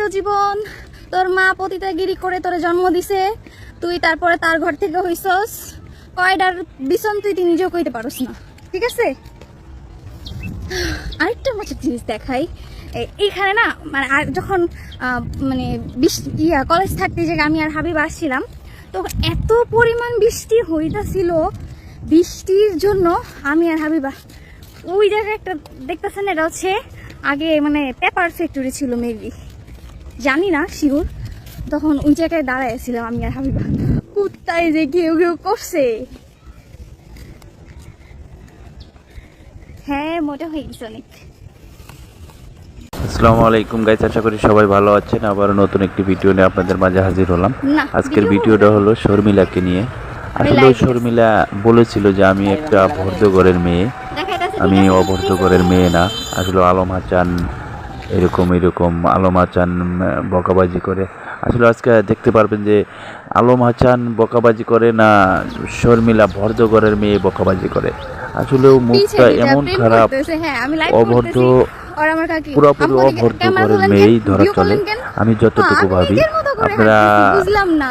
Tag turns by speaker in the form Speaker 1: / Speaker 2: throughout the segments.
Speaker 1: তো জীবন, তোর মা পতিতাগিরি করে তোরে জন্ম দিছে, তুই তারপরে তার ঘর থেকে হইছস। কয়ডার বিছন তুই তুই নিজেও কইতে পারস না, ঠিক আছে? আরেকটা মজার জিনিস দেখাই। এইখানে না মানে আর যখন মানে বৃষ্টি ইয়া কলেজ থাকতে যে আমি আর হাবিব আসছিলাম তখন এত পরিমাণ বৃষ্টি হইতাছিল, বৃষ্টির জন্য আমি আর হাবিবা ওই জায়গায় একটা, দেখতেছেন, এটা হচ্ছে আগে মানে পেপার ফ্যাক্টরি ছিল মেবি জানি না শিওর। তখন ওই জায়গায় দাঁড়াইছিলাম আমি আর হাবিবা কুত্তায় যে কেউ কেউ করছে। হ্যাঁ মোটা হয়ে গেছে অনেক।
Speaker 2: আসসালামু আলাইকুম গাইস আশা করি সবাই ভালো আছেন। আবার নতুন একটি ভিডিও নিয়ে আপনাদের মাঝে হাজির হলাম। আজকের ভিডিওটা হলো শর্মিলাকে নিয়ে। আসলে শর্মিলা বলেছিল যে আমি একটা ভদ্রঘরের মেয়ে। আমি
Speaker 1: ঠিক আছে?
Speaker 2: অভদ্রঘরের মেয়ে না। আসলে আলম হাসান এরকম এরকম আলম হাসান বকাবাজি করে। আসলে আজকে দেখতে পারবেন যে আলম হাসান বকাবাজি করে না শর্মিলা ভদ্রঘরের মেয়ে বকাবাজি করে। আসলে মুখটা এমন খারাপ
Speaker 1: হ্যাঁ,
Speaker 2: অভদ্র পুরোপুরি অভদ্র ঘরের মেয়েই ধরা চলে। আমি যতটুকু
Speaker 1: হ্যাঁ,
Speaker 2: ভাবি আপনারা
Speaker 1: বুঝলাম না।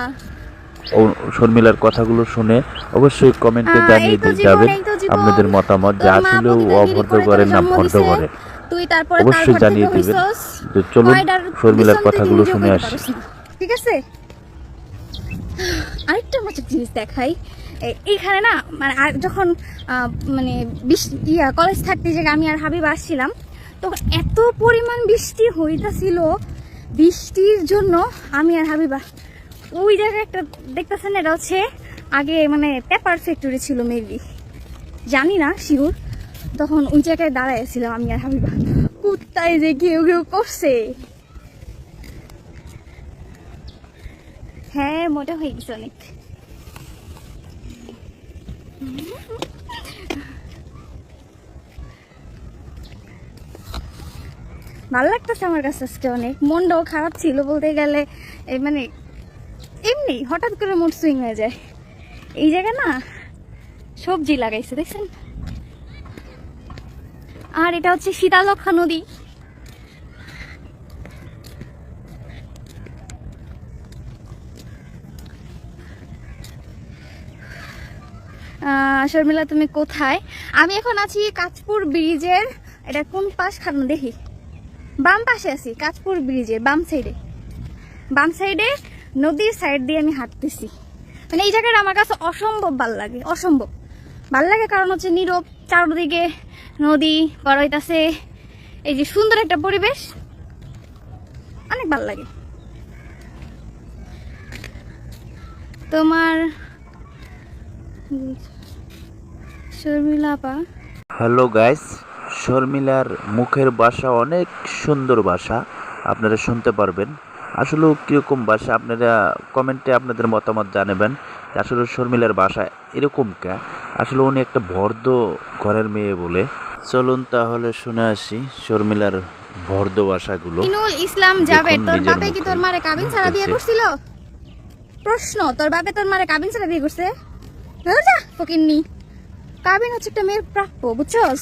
Speaker 2: শর্মিলার কথাগুলো শুনে অবশ্যই কমেন্টে জানিয়ে দিয়ে যাবেন। আপনাদের মতামত যে
Speaker 1: তোর মা
Speaker 2: আসলে ও
Speaker 1: পতিতাগিরি
Speaker 2: অভদ্র
Speaker 1: করে
Speaker 2: করে না ভদ্র করে
Speaker 1: তুই তারপরে
Speaker 2: অবশ্যই জানিয়ে দিবেন। তো চলুন শর্মিলার কথাগুলো শুনে আসি।
Speaker 1: ঠিক আছে? আরেকটা মজার জিনিস দেখাই। এইখানে না মানে আর যখন মানে বৃষ্টি ইয়া কলেজ থাকতে যে আমি আর হাবিব আসছিলাম তখন এত পরিমাণ বৃষ্টি হইতাছিল বৃষ্টির জন্য আমি আর হাবিবা ওই জায়গায় একটা দেখতেছেন এটা হচ্ছে আগে মানে পেপার ফ্যাক্টরি ছিল মেবি জানি না, শিওর। তখন ওই জায়গায় দাঁড়াইছিলাম আমি আর হাবিবা কুত্তায় যে কেউ কেউ করছে। হ্যাঁ মোটা হয়ে গেছে অনেক। ভালো লাগতেছে আমার কাছে আজকে অনেক। মনটাও খারাপ ছিল বলতে গেলে। মানে এমনি হঠাৎ করে মুড সুইং হয়ে যায়। এই জায়গা না সবজি লাগাইছে, দেখছেন? আর এটা হচ্ছে শীতালক্ষা নদী। শর্মিলা, তুমি কোথায়? আমি এখন আছি কাঁচপুর ব্রিজের, এটা কোন পাশ খান দেখি। বাম পাশে আছি, কাঁচপুর ব্রিজের, বাম সাইডে। বাম সাইডে নদীর সাইড দিয়ে আমি হাঁটতেছি। মানে এই জায়গাটা আমার কাছে অসম্ভব ভালো লাগে, অসম্ভব। ভালো লাগে কারণ হচ্ছে নীরব, চারদিকে নদী, বড় হইতাছে। এই যে সুন্দর একটা পরিবেশ, অনেক ভালো লাগে। তোমার শর্মিলা আপা।
Speaker 2: হ্যালো গাইস শর্মিলার মুখের ভাষা অনেক সুন্দর ভাষা। আপনারা শুনতে পারবেন। আসলে কীরকম ভাষা? আপনারা কমেন্টে আপনাদের মতামত জানাবেন আসলে শর্মিলার ভাষা এরকম কে? আসলে উনি একটা ভর্দ ঘরের মেয়ে বলে। চলুন তাহলে শুনে আসি শর্মিলার ভর্দ ভাষাগুলো।
Speaker 1: ইসলাম যাবে তোর বাপে কি তোর মারে কাবিন ছাড়া বিয়ে
Speaker 2: বলতেছে।
Speaker 1: করছিল? প্রশ্ন তোর বাপে তোর মারে কাবিন ছাড়া বিয়ে করছে? হ্যাঁ ফকিন্নি। কাবিন হচ্ছে একটা মেয়ের প্রাপ্য বুঝছস?